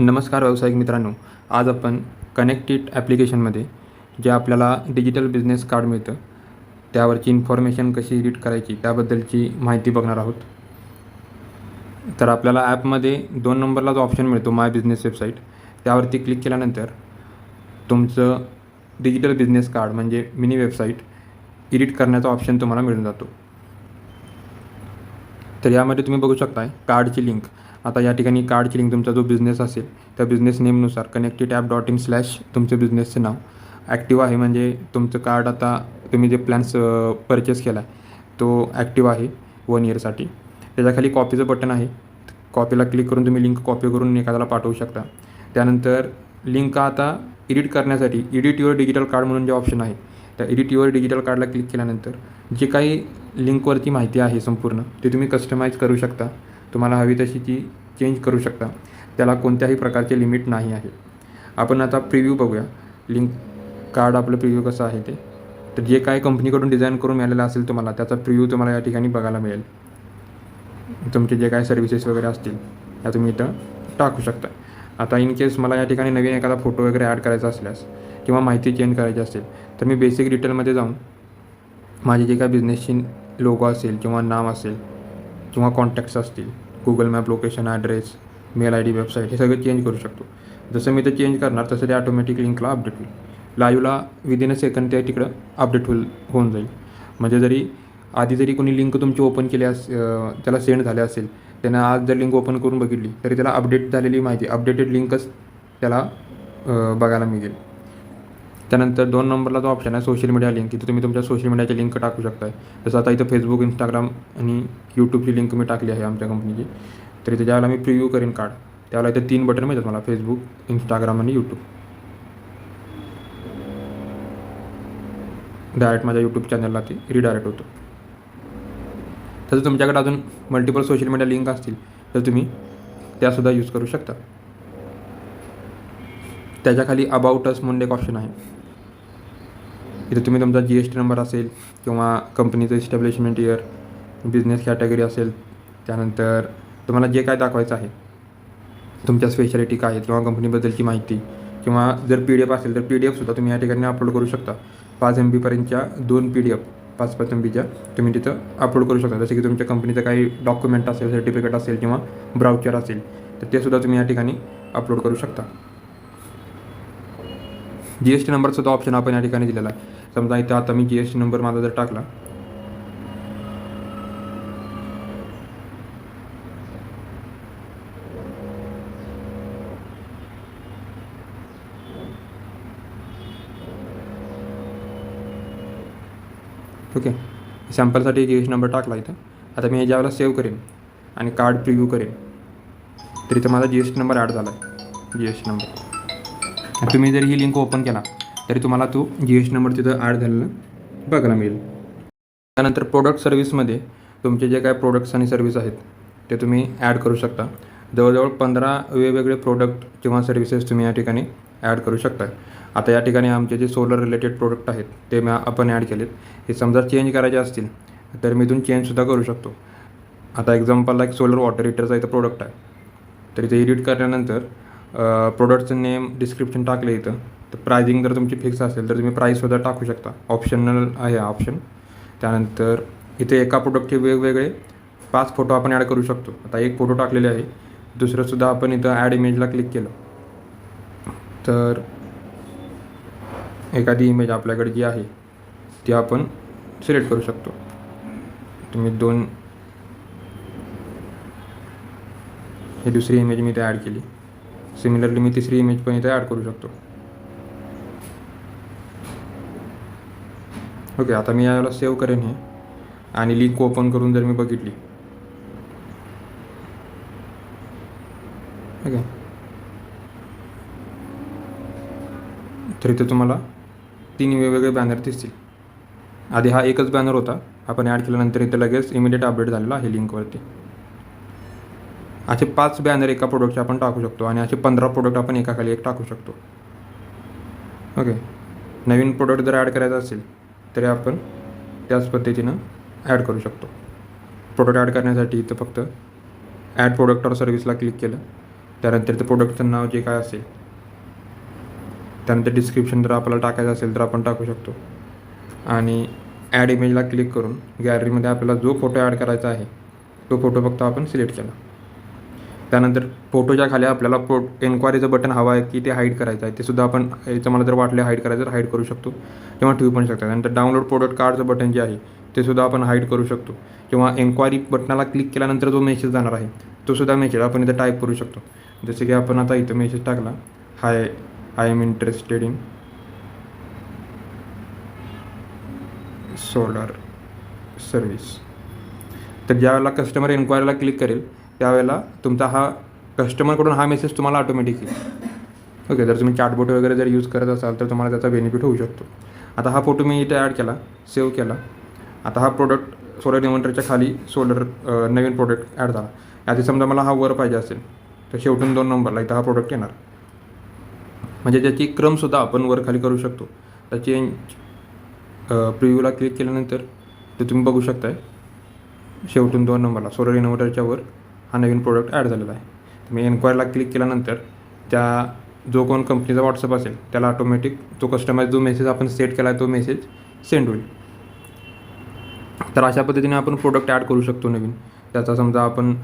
नमस्कार व्यावसायिक मित्रांनो. आज आपण कनेक्टेड ॲप्लिकेशनमध्ये जे आपल्याला डिजिटल बिझनेस कार्ड मिळतं त्यावरची इन्फॉर्मेशन कशी एडिट करायची त्याबद्दलची माहिती बघणार आहोत. तर आपल्याला ॲपमध्ये दोन नंबरला जो ऑप्शन मिळतो माय बिझनेस वेबसाईट त्यावरती क्लिक केल्यानंतर तुमचं डिजिटल बिझनेस कार्ड म्हणजे मिनी वेबसाईट एडिट करण्याचा ऑप्शन तुम्हाला मिळून जातो. तर यामध्ये तुम्ही बघू शकताय कार्डची लिंक आता या ठिकाणी कार्डची लिंक तुमचा जो बिझनेस असेल त्या business नेमनुसार connected app dot in slash तुमचे बिझनेसचं नाव. ॲक्टिव्ह आहे म्हणजे तुमचं कार्ड आता तुम्ही जे प्लॅन्स परचेस केला आहे तो ॲक्टिव्ह आहे वन इयरसाठी त्याच्याखाली कॉपीचं बटन आहे. कॉपीला क्लिक करून तुम्ही लिंक कॉपी करून एखाद्याला पाठवू शकता. त्यानंतर लिंक आता एडिट करण्यासाठी एडिट युअर डिजिटल कार्ड म्हणून जे ऑप्शन आहे त्या एडिट युअर डिजिटल कार्डला क्लिक केल्यानंतर जे काही लिंकवरती माहिती आहे संपूर्ण ते तुम्ही कस्टमाइज करू शकता. तुम्हाला हवी तशी ती चेंज करू शकता. त्याला कोणत्याही प्रकारचे लिमिट नाही आहे. आपण आता प्रिव्ह्यू बघूया. लिंक कार्ड आपलं प्रिव्ह्यू कसं आहे ते. तर जे काय कंपनीकडून डिझाईन करून मिळालेलं असेल तुम्हाला त्याचा प्रिव्ह्यू तुम्हाला या ठिकाणी बघायला मिळेल. तुमचे जे काय सर्व्हिसेस वगैरे असतील त्या तुम्ही इथं टाकू शकता. आता इन केस मला या ठिकाणी नवीन एखादा फोटो वगैरे ॲड करायचा असल्यास किंवा माहिती चेंज करायची असेल तर मी बेसिक डिटेलमध्ये जाऊन माझे जे काय बिझनेसची लोगो असेल किंवा नाव असेल किंवा कॉन्टॅक्ट्स असतील Google map location address mail I D website हे सगळं चेंज करू शकतो. जसं मी ते चेंज करणार तसं ते ऑटोमॅटिक लिंकला अपडेट होईल. लाईव्हला विदिन अ सेकंड ते तिकडं अपडेट होईल होऊन जाईल. म्हणजे जरी आधी जरी कोणी लिंक तुमची ओपन केली अस त्याला सेंड झाले असेल त्यानं आज जर लिंक ओपन करून बघितली तरी त्याला अपडेट झालेली माहिती अपडेटेड लिंकच त्याला बघायला मिळेल. त्यानंतर दोन नंबरला जो ऑप्शन आहे सोशल मीडिया लिंक तिथे तुम्ही तुमच्या सोशल मीडियाची लिंक टाकू शकताय. जसं आता इथं फेसबुक इंस्टाग्राम आणि यूट्यूबची लिंक मी टाकली आहे आमच्या कंपनीची तर इथे ज्यावेळेला मी प्रिव्ह्यू करेन कार्ड त्यावेळेला इथे तीन बटन मिळतात मला फेसबुक इंस्टाग्राम आणि यूट्यूब डायरेक्ट माझ्या यूट्यूब चॅनलला ते रिडायरेक्ट होतं. तसं तुमच्याकडे अजून मल्टिपल सोशल मीडिया लिंक असतील तर तुम्ही त्यासुद्धा यूज करू शकता. त्याच्याखाली अबाउट अस म्हणून एक ऑप्शन आहे. इथे तुम्ही तुमचा जी एस टी नंबर असेल किंवा कंपनीचं इस्टॅब्लिशमेंट इयर बिझनेस कॅटेगरी असेल त्यानंतर तुम्हाला जे काय दाखवायचं आहे तुमच्या स्पेशालिटी काय आहेत किंवा कंपनीबद्दलची माहिती किंवा जर पी डी एफ असेल तर पी डी एफसुद्धा तुम्ही या ठिकाणी अपलोड करू शकता. पाच एम बीपर्यंतच्या दोन पी डी एफ पाच पाच एम बीच्या तुम्ही तिथं अपलोड करू शकता. जसे की तुमच्या कंपनीचं काही डॉक्युमेंट असेल सर्टिफिकेट असेल किंवा ब्राउचर असेल तर ते सुद्धा तुम्ही या ठिकाणी अपलोड करू शकता. जी एस टी नंबरसुद्धा ऑप्शन आपण या ठिकाणी दिलेला आहे. समजा इथं आता मी जी एस टी नंबर माझा जर टाकला. ओके सॅम्पलसाठी जी एस टी नंबर टाकला इथं. आता मी हे ज्यावेळेला सेव्ह करेन आणि कार्ड प्रिव्ह्यू करेन तर इथं माझा G S T number add झाला आहे जी एस टी नंबर तुम्ही जर ही लिंक ओपन केला तरी तुम्हाला तो जी एस नंबर तिथं ॲड झालेला बघायला मिळेल. त्यानंतर प्रोडक्ट सर्व्हिसमध्ये तुमचे जे काय प्रोडक्ट्स आणि सर्व्हिस आहेत ते तुम्ही ॲड करू शकता. जवळजवळ पंधरा वेगवेगळे प्रोडक्ट किंवा सर्व्हिसेस तुम्ही या ठिकाणी ॲड करू शकता. आता या ठिकाणी आमचे जे सोलर रिलेटेड प्रोडक्ट आहेत ते मी आपण ॲड केलेत. हे समजा चेंज करायचे असतील तर मी इथून चेंजसुद्धा करू शकतो. आता एक्झाम्पलला एक सोलर वॉटर हिटरचा इथं प्रोडक्ट आहे. तर इथे एडिट केल्यानंतर प्रोडक्टचं नेम डिस्क्रिप्शन टाकलं इथं. तर प्रायझिंग जर तुमची फिक्स असेल तर तुम्ही प्राईससुद्धा टाकू शकता. ऑप्शनल आहे ऑप्शन त्यानंतर इथे एका प्रोडक्टचे वेगवेगळे पाच फोटो आपण ॲड करू शकतो. आता एक फोटो टाकलेले आहे. दुसरंसुद्धा आपण इथं ॲड इमेजला क्लिक केलं. तर एखादी इमेज आपल्याकडे जी आहे ती आपण सिलेक्ट करू शकतो. तुम्ही दोन ही दुसरी इमेज मी इथे ॲड केली. सिमिलरली मी तिसरी इमेज पण इथे ॲड करू शकतो. ओके आता मी याला सेव्ह करेन हे. आणि लिंक ओपन करून जर मी बघितली. ओके. तर इथे तुम्हाला तीन वेगवेगळे बॅनर दिसतील. आधी हा एकच बॅनर होता. आपण ॲड केल्यानंतर इथे लगेच इमिडिएट अपडेट झालेला आहे लिंकवरती असे पाच बॅनर एका प्रोडक्टचे आपण टाकू शकतो आणि असे पंधरा प्रोडक्ट आपण एकाखाली एक टाकू शकतो. ओके. नवीन प्रोडक्ट जर ॲड करायचा असेल तरी आपण त्याच पद्धतीनं ॲड करू शकतो. प्रोडक्ट ॲड करण्यासाठी इथं फक्त ॲड प्रोडक्ट और सर्व्हिसला क्लिक केलं. त्यानंतर ते प्रोडक्टचं नाव जे काय असेल त्यानंतर डिस्क्रिप्शन जर आपल्याला टाकायचं असेल तर आपण टाकू शकतो. आणि ॲड इमेजला क्लिक करून गॅलरीमध्ये आपल्याला जो फोटो ॲड करायचा आहे तो फोटो फक्त आपण सिलेक्ट केला. त्यानंतर फोटोच्या खाली आपल्याला प्रो एन्क्वायरीचं बटन हवं आहे की ते हाईड करायचं आहे. ते सुद्धा आपण याचं मला जर वाटलं हाईड करायचं तर हाईड करू शकतो. किंवा ठेवू पण शकतो. त्यानंतर डाउनलोड प्रोडक्ट कार्डचं बटन जे आहे ते सुद्धा आपण हाईड करू शकतो. किंवा एन्क्वायरी बटनाला क्लिक केल्यानंतर जो मेसेज जाणार आहे तो सुद्धा मेसेज आपण इथं टाईप करू शकतो. जसे की आपण आता इथं मेसेज टाकला. Hi I am interested in solar service तर ज्यावेळेला कस्टमर एन्क्वायरीला क्लिक करेल त्यावेळेला तुमचा हा कस्टमरकडून हा मेसेज तुम्हाला ऑटोमॅटिक येईल. ओके जर तुम्ही चॅटबोट वगैरे जर यूज करत असाल तर तुम्हाला त्याचा बेनिफिट होऊ शकतो. आता हा फोटो मी इथे ॲड केला सेव्ह केला. आता हा प्रोडक्ट सोलर इन्व्हर्टरच्या खाली सोलर नवीन प्रोडक्ट ॲड झाला. याची समजा मला हा वर पाहिजे असेल तर शेवटून दोन नंबरला इथं हा प्रोडक्ट येणार. म्हणजे त्याची क्रमसुद्धा आपण वर खाली करू शकतो. त्याची चेंज प्रिव्ह्यूला क्लिक केल्यानंतर ते तुम्ही बघू शकताय शेवटून दोन नंबरला सोलर इन्व्हर्टरच्या वर हा नवीन प्रोडक्ट ॲड झालेला आहे. तुम्ही एन्क्वायरीला क्लिक केल्यानंतर त्या जो कोण कंपनीचा व्हॉट्सअप असेल त्याला ऑटोमॅटिक तो कस्टमाइज जो मेसेज आपण सेट केला आहे तो मेसेज सेंड होईल. तर अशा पद्धतीने आपण प्रोडक्ट ॲड करू शकतो नवीन. त्याचा समजा आपण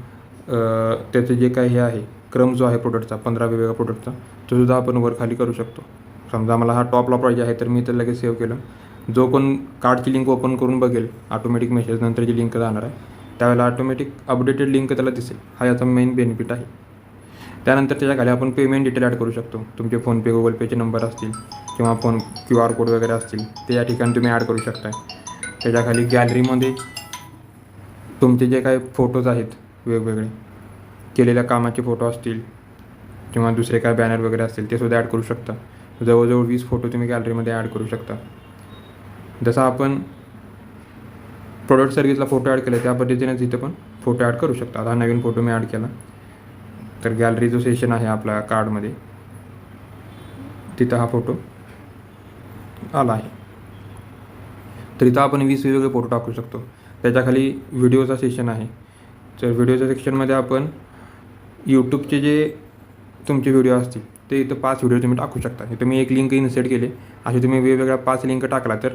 त्याचं जे काही हे आहे क्रम जो आहे प्रोडक्टचा पंधरा वेगवेगळ्या प्रोडक्टचा तो सुद्धा आपण वर खाली करू शकतो. समजा मला हा टॉपला पाहिजे आहे तर मी तर लगेच सेव्ह केलं. जो कोण कार्डची लिंक ओपन करून बघेल ऑटोमॅटिक मेसेज नंतर जी लिंक जाणार आहे. त्यावेळेला ऑटोमॅटिक अपडेटेड लिंक त्याला दिसेल. हा याचा मेन बेनिफिट आहे. त्यानंतर त्याच्याखाली आपण पेमेंट डिटेल ॲड करू शकतो. तुमचे फोनपे गुगल पेचे नंबर असतील किंवा फोन क्यू आर कोड वगैरे असतील ते या ठिकाणी तुम्ही ॲड करू शकता त्याच्याखाली गॅलरीमध्ये तुमचे जे काही फोटोज आहेत वेगवेगळे केलेल्या कामाचे फोटो असतील किंवा दुसरे काय बॅनर वगैरे असतील ते सुद्धा ॲड करू शकता. जवळजवळ वीस फोटो तुम्ही गॅलरीमध्ये ॲड करू शकता. जसं आपण प्रोडक्ट सर्विसला फोटो ॲड केला त्या पद्धतीनेच इथं पण फोटो ॲड करू शकता. आता हा नवीन फोटो मी ॲड केला. तर गॅलरी जो सेशन आहे आपल्या कार्डमध्ये तिथं हा फोटो आला आहे. तर इथं आपण वीस वेगवेगळे फोटो टाकू शकतो. त्याच्याखाली व्हिडिओचा सेशन आहे. तर व्हिडिओच्या सेक्शनमध्ये आपण यूट्यूबचे जे तुमचे व्हिडिओ असतील ते इथं पाच व्हिडिओ तुम्ही टाकू शकता. इथं मी एक लिंक इन्सर्ट केले. असे तुम्ही वेगवेगळ्या पाच लिंक टाकला तर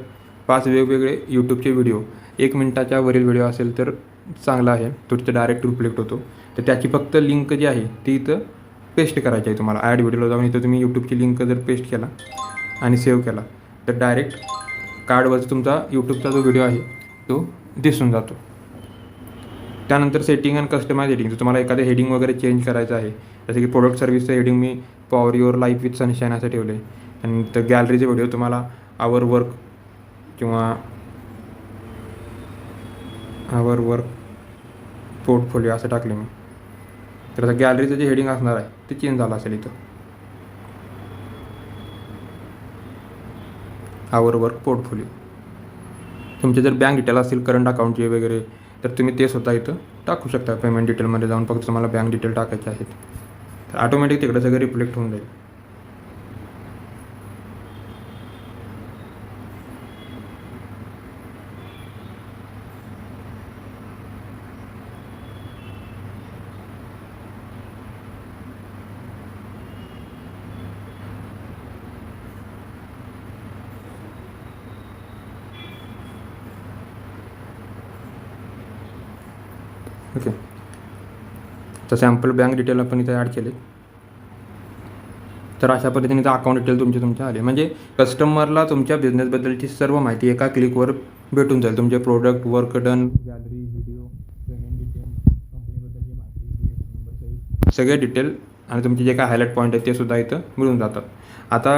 पाच वेगवेगळे यूट्यूबचे व्हिडिओ एक मिनटाच्या वरील व्हिडिओ असेल तर चांगला आहे. तो तिथं डायरेक्ट रिफ्लेक्ट होतो. तर त्याची फक्त लिंक जी आहे ती इथं पेस्ट करायची आहे तुम्हाला. ॲड व्हिडिओला जाऊन इथं तुम्ही यूट्यूबची लिंक जर पेस्ट केला आणि सेव्ह केला तर डायरेक्ट कार्डवरचा तुमचा यूट्यूबचा जो व्हिडिओ आहे तो दिसून जातो. त्यानंतर सेटिंग अँड कस्टमाइज हेडिंग तुम्हाला एखादं हेडिंग वगैरे चेंज करायचं आहे जसं की प्रोडक्ट सर्व्हिसचं heading me power your life with sunshine असं ठेवलं आहे आणि तर गॅलरीचे व्हिडिओ तुम्हाला आवर वर्क किंवा आवर वर्क पोर्टफोलिओ असं टाकले मी. तर आता गॅलरीचं जे हेडिंग असणार आहे ते चेंज झालं असेल इथं. आवर वर्क पोर्टफोलिओ तुमचे जर बँक डिटेल असतील करंट अकाउंटचे वगैरे तर तुम्ही ते स्वतः इथं टाकू शकता. पेमेंट डिटेलमध्ये जाऊन फक्त तुम्हाला बँक डिटेल टाकायचे आहेत. तर ऑटोमॅटिक तिकडे सगळं रिफ्लेक्ट होऊन जाईल. ओके तर सॅम्पल बँक डिटेल आपण इथे ॲड केले. तर अशा पद्धतीने तर अकाउंट डिटेल तुमचे तुमच्या आले. म्हणजे कस्टमरला तुमच्या बिझनेसबद्दलची सर्व माहिती एका क्लिकवर भेटून जाईल. तुमचे product work done gallery video payment detail कंपनीबद्दलची माहिती सगळे डिटेल आणि तुमचे जे काय हायलाईट पॉईंट आहेत ते सुद्धा इथं मिळून जातात. आता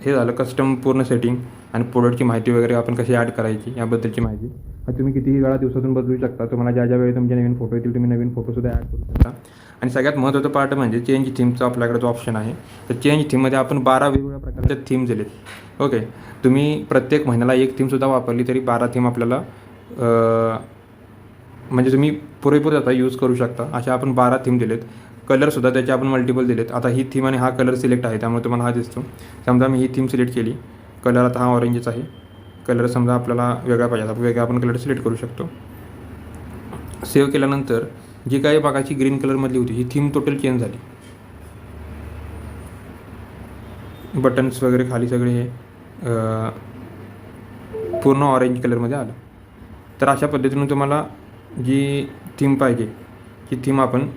हे झालं कस्टम पूर्ण सेटिंग आणि प्रोडक्टची माहिती वगैरे आपण कशी ॲड करायची याबद्दलची माहिती. मग तुम्ही कितीही वेळा दिवसातून बदलू शकता. तुम्हाला ज्या ज्या वेळी तुमचे नवीन फोटो येतील तुम्ही नवीन फोटोसुद्धा ॲड करू शकता. आणि सगळ्यात महत्त्वाचं पार्ट म्हणजे चेंज थीमचा आपल्याकडे जो ऑप्शन आहे तर चेंज थीममध्ये आपण बारा वेगवेगळ्या प्रकारच्या थीम दिलेत. ओके तुम्ही प्रत्येक महिन्याला एक थीमसुद्धा वापरली तरी बारा थीम आपल्याला म्हणजे तुम्ही पुरेपूर आता यूज करू शकता. अशा आपण बारा थीम दिलेत. कलरसुद्धा त्याचे आपण मल्टिपल दिलेत. आता ही थीम आणि हा कलर सिलेक्ट आहे त्यामुळे तुम्हाला हा दिसतो. समजा मी ही थीम सिलेक्ट केली. कलर आता हा ऑरेंजच आहे. कलर समजा आपल्याला वेगळा पाहिजे आता वेगळा आपण कलर सिलेक्ट करू शकतो. सेव्ह केल्यानंतर जी काही बागाची ग्रीन कलरमधली होती ही थीम टोटल चेंज झाली. बटन्स वगैरे खाली सगळे हे पूर्ण ऑरेंज कलरमध्ये आलं. तर अशा पद्धतीनं तुम्हाला जी थीम पाहिजे ही थीम आपण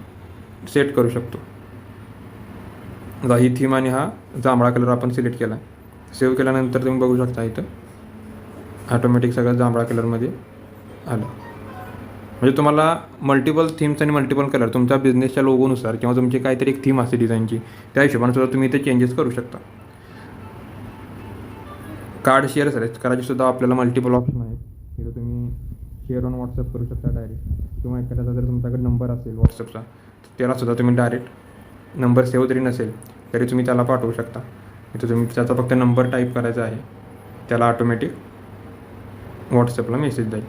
सेट करू शकतो. ही थीम आणि हा जांभळा कलर आपण सिलेक्ट केला. सेव्ह केल्यानंतर तुम्ही बघू शकता इथं. ऑटोमॅटिक सगळं जांभळा कलरमध्ये आलं. म्हणजे तुम्हाला मल्टिपल थीम्स आणि मल्टिपल कलर तुमच्या बिझनेसच्या लोगोनुसार किंवा तुमची काहीतरी एक थीम असते डिझाईनची त्या हिशोबाने सुद्धा तुम्ही इथे चेंजेस करू शकता. कार्ड शेअर सर करायचे सुद्धा आपल्याला मल्टिपल ऑप्शन आहेत. तिथं तुम्ही शेअर ऑन व्हॉट्सअप करू शकता डायरेक्ट किंवा एखाद्याचा जर तुमच्याकडे नंबर असेल व्हॉट्सअपचा तर तुम्ही डायरेक्ट नंबर सेव्ह जरी नसेल तरी तुम्ही त्याला पाठवू शकता. इथं तुम्ही त्याचा फक्त नंबर टाईप करायचा आहे. त्याला ऑटोमॅटिक व्हॉट्सअपला मेसेज जाईल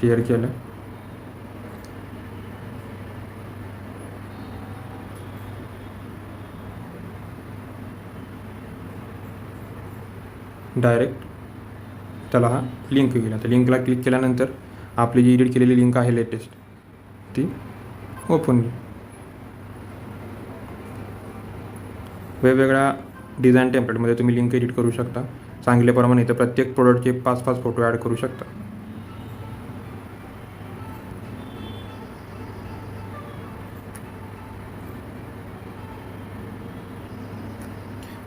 शेअर केलं. डायरेक्ट त्याला हा लिंक गेला. तर लिंकला क्लिक केल्यानंतर आपली जी एडिट केलेली लिंक आहे लेटेस्ट ती ओपन वेगवेगळ्या डिझाईन टेम्पलेटमध्ये तुम्ही लिंक एडिट करू शकता. चांगल्याप्रमाणे इथं प्रत्येक प्रोडक्टचे पाच पाच फोटो ॲड करू शकता.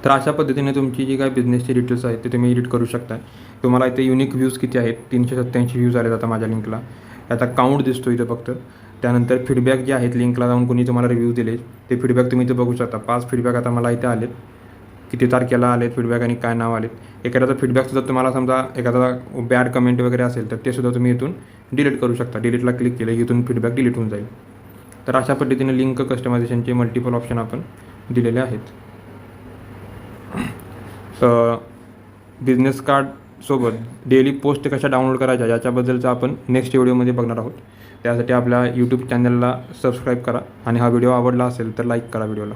तर अशा पद्धतीने तुमची जी काही बिझनेसची डिटेल्स आहेत ते तुम्ही एडिट करू शकता. तुम्हाला इथे युनिक व्ह्यूज किती आहेत तीनशे सत्त्याऐंशी व्ह्यूज आले आता माझ्या लिंकला याचा काउंट दिसतो इथं फक्त. त्यानंतर फीडबॅक जे आहेत लिंकला जाऊन कोणी तुम्हाला रिव्ह्यू दिले ते फीडबॅक तुम्ही इथे बघू शकता. पाच फीडबॅक आता मला इथे आलेत. किती तारखेला आलेत फीडबॅक आणि काय नाव आलेत. एखाद्याचा फीडबॅकसुद्धा तुम्हाला समजा एखादा बॅड कमेंट वगैरे असेल तर ते सुद्धा तुम्ही इथून डिलीट करू शकता. डिलीटला क्लिक केलं की इथून फीडबॅक डिलीट होऊन जाईल. तर अशा पद्धतीने लिंक कस्टमायझेशनचे मल्टिपल ऑप्शन आपण दिलेले आहेत. बिझनेस कार्डसोबत डेली पोस्ट कशा डाउनलोड करायच्या याच्याबद्दलचं आपण नेक्स्ट व्हिडिओमध्ये बघणार आहोत. त्यासाठी आपल्या यूट्यूब चॅनलला सबस्क्राईब करा आणि हा व्हिडिओ आवडला असेल तर लाईक करा व्हिडिओला